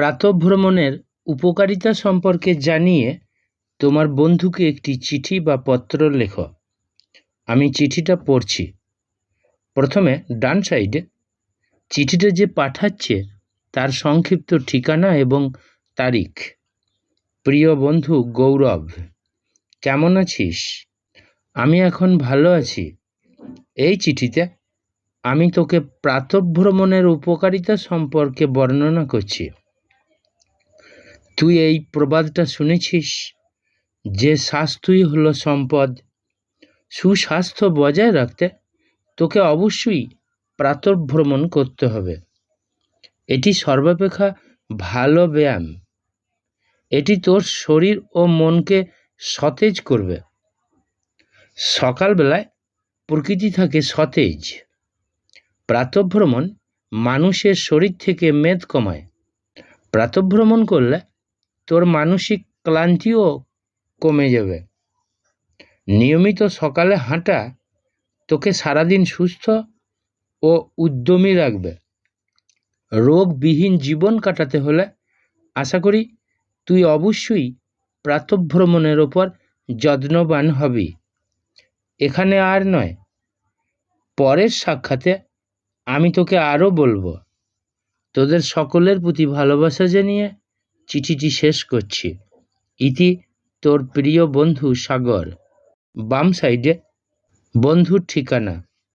প্রাতঃভ্রমণের উপকারিতা সম্পর্কে জানিয়ে তোমার বন্ধুকে একটি চিঠি বা পত্র লেখো। আমি চিঠিটা পড়ছি। প্রথমে ডান সাইডে, চিঠিটা যে পাঠাচ্ছে তার সংক্ষিপ্ত ঠিকানা এবং তারিখ। প্রিয় বন্ধু গৌরব, কেমন আছিস? আমি এখন ভালো আছি। এই চিঠিতে আমি তোকে প্রাতঃভ্রমণের উপকারিতা সম্পর্কে বর্ণনা করছি। তুই এই প্রবাদটা শুনেছিস? যে স্বাস্থ্যই হলো সম্পদ। সুস্বাস্থ্য বজায় রাখতে তোকে অবশ্যই প্রাতঃভ্রমণ করতে হবে। এটি সর্বাপেক্ষা ভালো ব্যায়াম। এটি তোর শরীর ও মনকে সতেজ করবে। সকালবেলায় প্রকৃতি থাকে সতেজ। প্রাতঃভ্রমণ মানুষের শরীর থেকে মেদ কমায়। প্রাতঃভ্রমণ করলে তোর মানসিক ক্লান্তিও কমে যাবে। নিয়মিত সকালে হাঁটা তোকে সারাদিন সুস্থ ও উদ্যমী রাখবে। রোগবিহীন জীবন কাটাতে হলে আশা করি তুই অবশ্যই প্রাতঃভ্রমণের ওপর যত্নবান হবি। এখানে আর নয়, পরের সাক্ষাতে আমি তোকে আরও বলব। তোদের সকলের প্রতি ভালোবাসা জানিয়ে চিঠিটি শেষ করছি। ইতি তোর প্রিয় বন্ধু সাগর। বাম সাইডে বন্ধুর ঠিকানা।